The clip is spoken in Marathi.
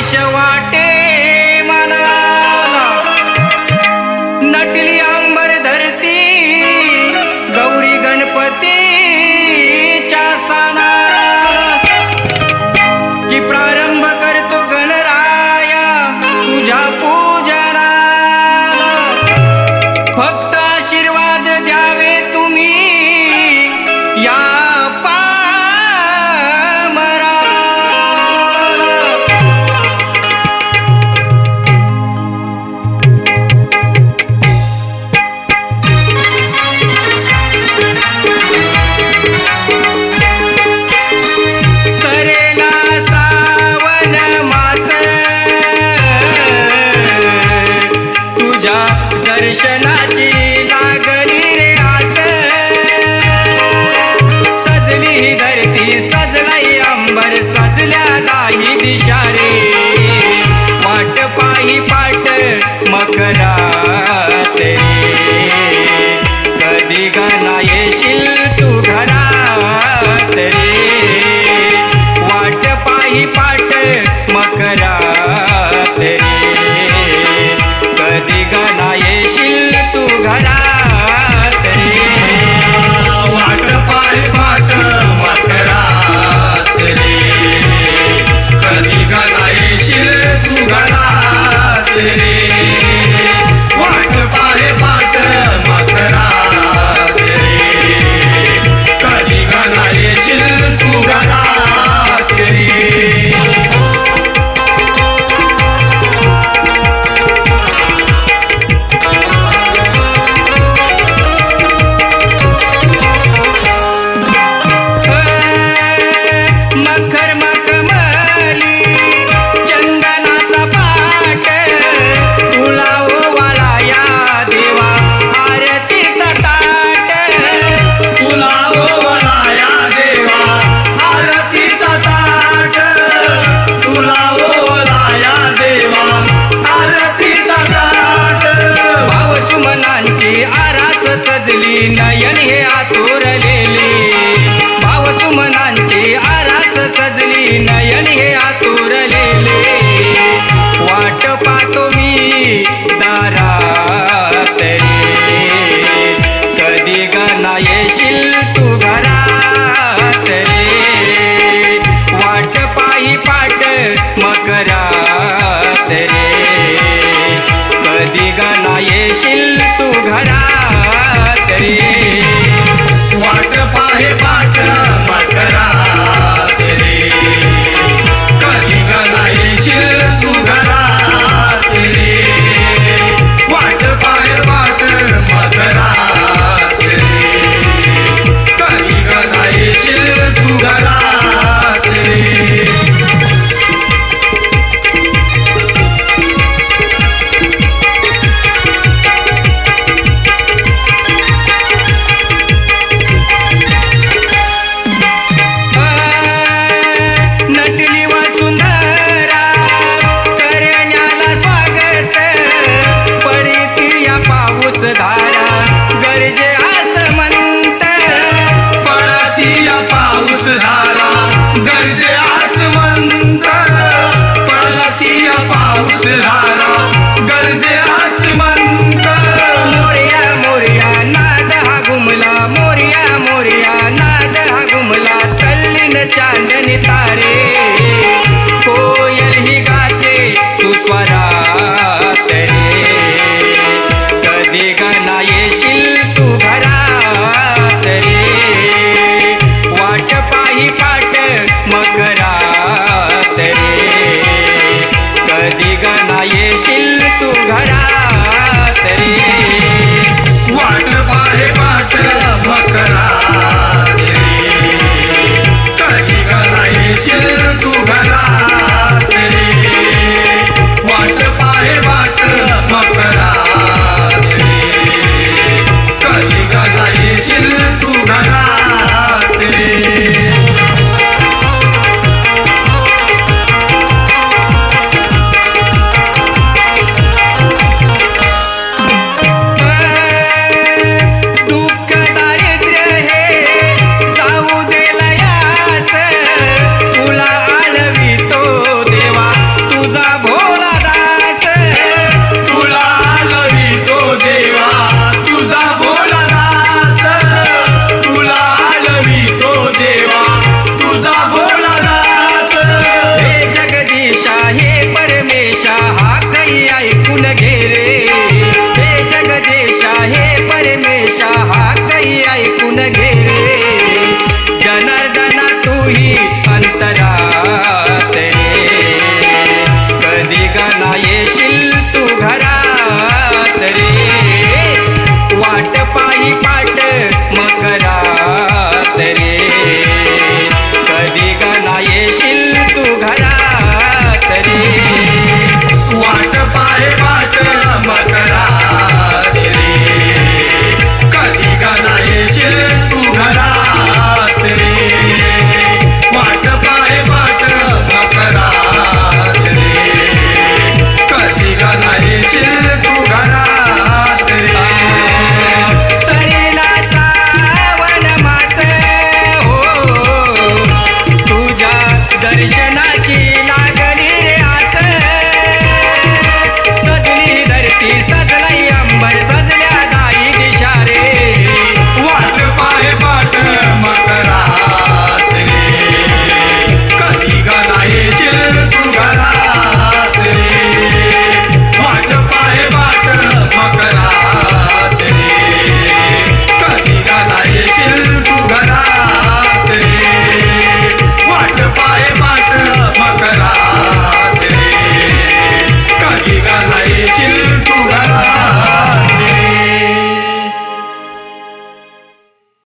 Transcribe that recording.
आयुष्य वाटे मनाला. नटली deixar गाजली नयन हे आतुरलेले भावसुमनांची आरास सजली नयन हे आतुरलेले वाट पाहतो मी दारा कधी ग येशील तू घरात रे. वाट पायी पाट मकरात रे. कधी ग येशील तू घरात वाट पाहे वाट. Nation